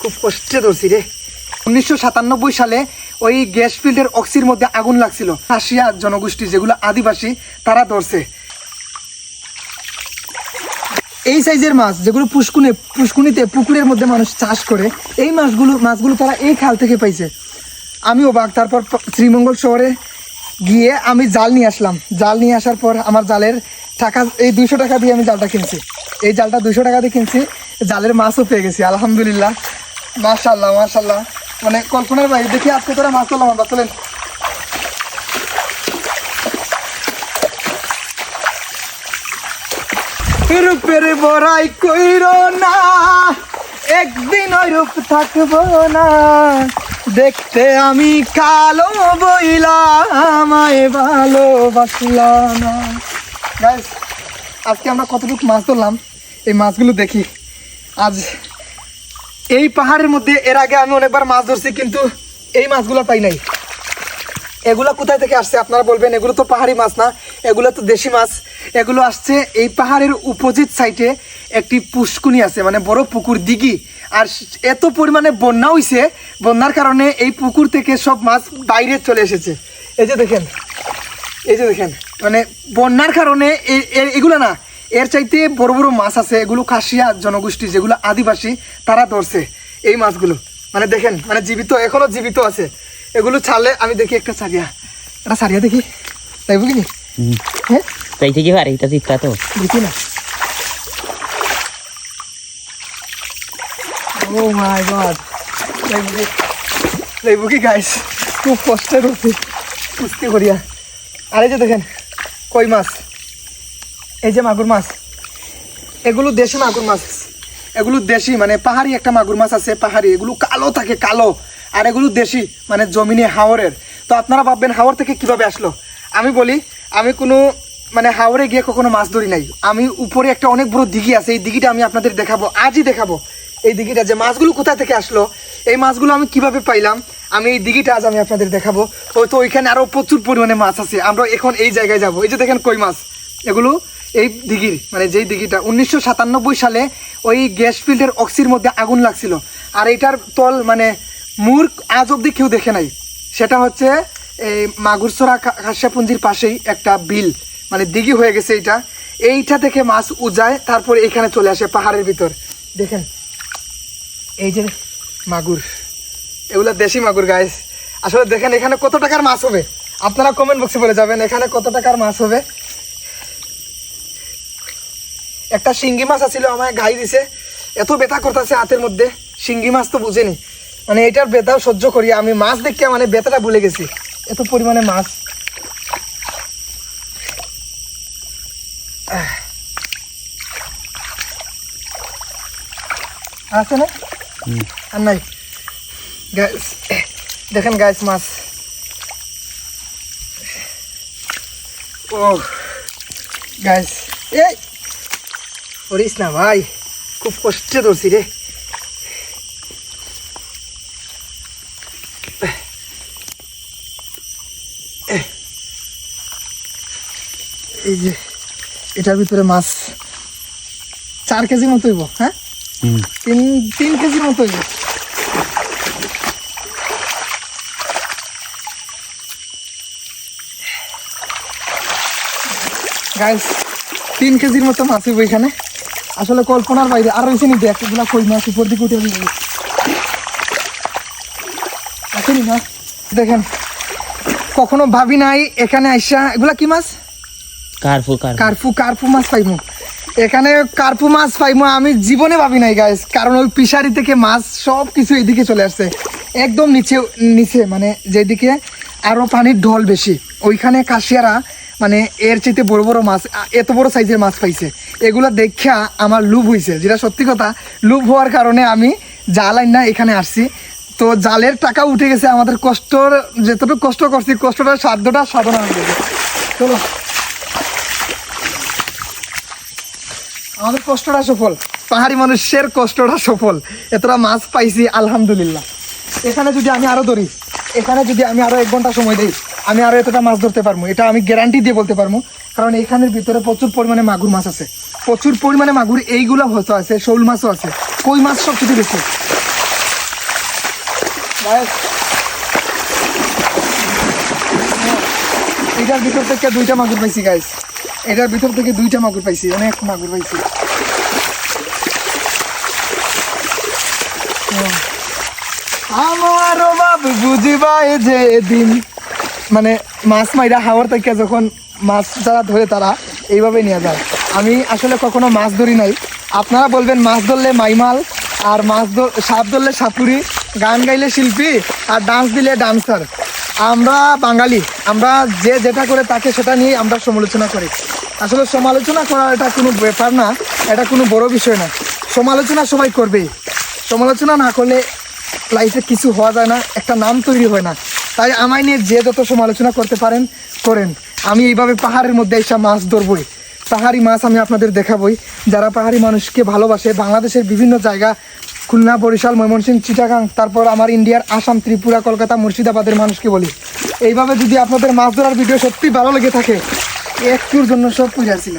খুব কষ্টে ধরছি রে। উনিশশো সাতানব্বই সালে ওই গ্যাস ফিল্ডের অক্সির মধ্যে আগুন লাগছিল। আসিয়া জনগোষ্ঠী যেগুলো আদিবাসী, তারা ধরছে। এই সাইজের মাছ যেগুলো পুষ্কুনে, পুষ্কুনিতে, পুকুরের মধ্যে মানুষ চাষ করে, এই মাছগুলো মাছগুলো তারা এই খাল থেকে পাইছে। আমি অবাক, তারপর শ্রীমঙ্গল শহরে গিয়ে আমি জাল নিয়ে আসলাম। জাল নিয়ে আসার পর আমার জালের টাকা, এই দুইশো টাকা দিয়ে আমি জালটা কিনছি। এই জালটা দুইশো টাকা দিয়ে কিনছি। জালের মাছও পেয়ে গেছি, আলহামদুলিল্লাহ। মাশাল্লাহ মাশাল্লাহ মানে কল্পনার বাইরে, দেখি আজকে তোরা মাছ তোলাম আমরা তোলেন রূপের বড়াই কইর না, একদিন ওই রূপ থাকব না। দেখতে আমি কালো বইলা, আমায় ভালোবাসলা না। আজকে আমরা কতটুকু মাছ ধরলাম, এই মাছগুলো দেখি। আজ এই পাহাড়ের মধ্যে, এর আগে আমি অনেকবার মাছ ধরছি, কিন্তু এই মাছগুলো পাই নাই। এগুলো কোথায় থেকে আসছে আপনারা বলবেন? এগুলো তো পাহাড়ি মাছ না, এগুলো তো দেশি মাছ। এগুলো আসছে এই পাহাড়ের উপজিত সাইডে একটি পুষ্কুনি আছে মানে বড় পুকুর, দিঘি। আর এত পরিমাণে বন্যা হইছে, বন্যার কারণে এই পুকুর থেকে সব মাছ বাইরে চলে এসেছে। এই যে দেখেন, এই যে দেখেন মানে বন্যার কারণে এগুলো না এর চাইতে বড় বড় মাছ আছে এগুলো কাশিয়া জনগোষ্ঠী যেগুলো আদিবাসী তারা ধরছে এই মাছগুলো। মানে দেখেন মানে জীবিত এখনও জীবিত আছে। এগুলো ছাড়লে আমি দেখি একটা সারিয়া একটা সারিয়া দেখি। তাই বুঝলি? হ্যাঁ? তাই থেকে পারে এটা চিত্তা তো। দেখি না। ও মাই গড। লাইবু কি গাইস খুব কষ্টের হচ্ছে কুস্তি করিয়া আর এই যে দেখেন কই মাছ? এই যে মাগুর মাছ, এগুলো দেশি মাগুর মাছ এগুলো দেশি মানে পাহাড়ি একটা মাগুর মাছ আছে, পাহাড়ি। এগুলো কালো থাকে, কালো। আর এগুলো দেশি মানে জমিনে হাওরের। তো আপনারা ভাববেন, হাওর থেকে কীভাবে আসলো? আমি বলি, আমি কোনো মানে হাওরে গিয়ে কখনো মাছ ধরি নাই। আমি উপরে একটা অনেক বড় দিঘি আছে, এই দিঘিটা আমি আপনাদের দেখাবো, আজই দেখাবো। এই দিঘিটা যে মাছগুলো কোথা থেকে আসলো, এই মাছগুলো আমি কীভাবে পাইলাম, আমি এই দিঘিটা আজ আমি আপনাদের দেখাবো। হয়তো ওইখানে আরও প্রচুর পরিমাণে মাছ আছে, আমরা এখন এই জায়গায় যাব। এই যে দেখেন কই মাছ, এগুলো এই দিঘির মানে যেই দিঘিটা, উনিশশো সাতানব্বই সালে ওই গ্যাস ফিল্ডের অক্সির মধ্যে আগুন লাগছিল। আর এটার তল মানে মূর্খ আজ অব্দি কেউ দেখে নাই। সেটা হচ্ছে এই মাগুরসরা খাসিয়াপুঞ্জির পাশেই একটা বিল। মানে দিঘি হয়ে গেছে এইটা। এইটা থেকে মাছ উজায়, তারপরে এখানে চলে আসে পাহাড়ের ভিতর। দেখেন, এই যে মাগুর। এগুলো দেশি মাগুর গাইস আসলে দেখেন, এখানে কত টাকার মাছ হবে? আপনারা কমেন্ট বক্সে বলে যাবেন, এখানে কত টাকার মাছ হবে? একটা শিঙ্গি মাছ আছিল আমায় গাই দিছে। এত ব্যথা করতেছে হাতের মধ্যে শিঙ্গি মাছ তো বুঝেনি। মানে এটার ব্যথাও সহ্য করি আমি মাছ দেখে মানে ব্যথাটা ভুলে গেছি। এত পরিমাণে মাছ। আছে না? আর নাই। গাইস দেখেন গাইস মাছ। ও গাইস এই! করিস না ভাই খুব কষ্টে ধরছি রে এই যে এটার ভিতরে মাছ চার কেজির মতো হইব হ্যাঁ? তিন তিন কেজি মতো হইব। গাইস তিন কেজির মতো মাছ হইব এখানে। আসলে কল্পনার বাইরে আর রয়েছে নি দেখ এগুলা কই মাছ উপর দিকে উঠে যাবে আসেনি না? দেখেন কখনো ভাবি নাই এখানে আইসা এগুলা কি মাছ? কারফু কার কার্পু কার্পু মাছ পাইমু। এখানে কার্পু মাছ পাইমু আমি জীবনে ভাবি নাই গাইস কারণ ওই পিসারি থেকে মাছ সব কিছু এদিকে চলে আসছে। একদম নিচে নিচে মানে যেদিকে আরও পানির ঢল বেশি। ওইখানে কাশিয়ারা মানে এর চাইতে বড় বড় মাছ এত বড় সাইজের মাছ পাইছে। এগুলো দেখা আমার লুভ হইছে। যেটা সত্যি কথা, লুভ হওয়ার কারণে আমি জাল না এখানে আসছি। তো জালের টাকা উঠে গেছে আমাদের কষ্টর, যতটুকু কষ্ট করছি কষ্টটা সাধ্যটা সাধনা হয়ে চলো। আমাদের কষ্টটা সফল। পাহাড়ি মানুষের কষ্টটা সফল। এতটা মাছ পাইছি, আলহামদুলিল্লাহ। এখানে যদি আমি আরও ধরি, এখানে যদি আমি আরও এক ঘণ্টা সময় দিই আমি আরও এতটা মাছ ধরতে পারব। এটা আমি গ্যারান্টি দিয়ে বলতে পারব। কারণ এখানের ভিতরে প্রচুর পরিমাণে মাগুর মাছ আছে। প্রচুর পরিমাণে মাগুর এইগুলো হয়তো আছে, শোল মাছও আছে। কই মাছ সব কিছু বেশি এটার ভিতর থেকে দুইটা মাগুর পাইছি গাইস এটার ভিতর থেকে দুইটা মাগুর পাইছি, অনেক মাগুর পাইছি। আমার অভাব বুঝিবাই যে দিন। মানে মাছ মাইরা হাওয়ার থেকে যখন মাছ যারা ধরে তারা এইভাবে নিয়ে যায়। আমি আসলে কখনো মাছ ধরি নাই। আপনারা বলবেন মাছ ধরলে মাইমাল আর মাছ ধর সাপ ধরলে সাপুরি, গান গাইলে শিল্পী আর ডান্স দিলে ডান্সার। আমরা বাঙালি, আমরা যে যেটা করে তাকে সেটা নিয়ে আমরা সমালোচনা করি। আসলে সমালোচনা করা এটা কোনো ব্যাপার না, এটা কোনো বড় বিষয় না। সমালোচনা সবাই করবেই। সমালোচনা না করলে লাইফে কিছু হওয়া যায় না, একটা নাম তৈরি হয় না। তাই আমায় নিয়ে যে যত সমালোচনা করতে পারেন, করেন। আমি এইভাবে পাহাড়ের মধ্যে এসে মাছ ধরবই। পাহাড়ি মাছ আমি আপনাদের দেখাবই। যারা পাহাড়ি মানুষকে ভালোবাসে, বাংলাদেশের বিভিন্ন জায়গা, খুলনা, বরিশাল, ময়মনসিংহ, চিটাগাং, তারপর আমার ইন্ডিয়ার আসাম, ত্রিপুরা, কলকাতা, মুর্শিদাবাদের মানুষকে বলি। এইভাবে যদি আপনাদের মাছ ধরার ভিডিও সত্যি ভালো লেগে থাকে, একটুর জন্য সব পুজো ছিল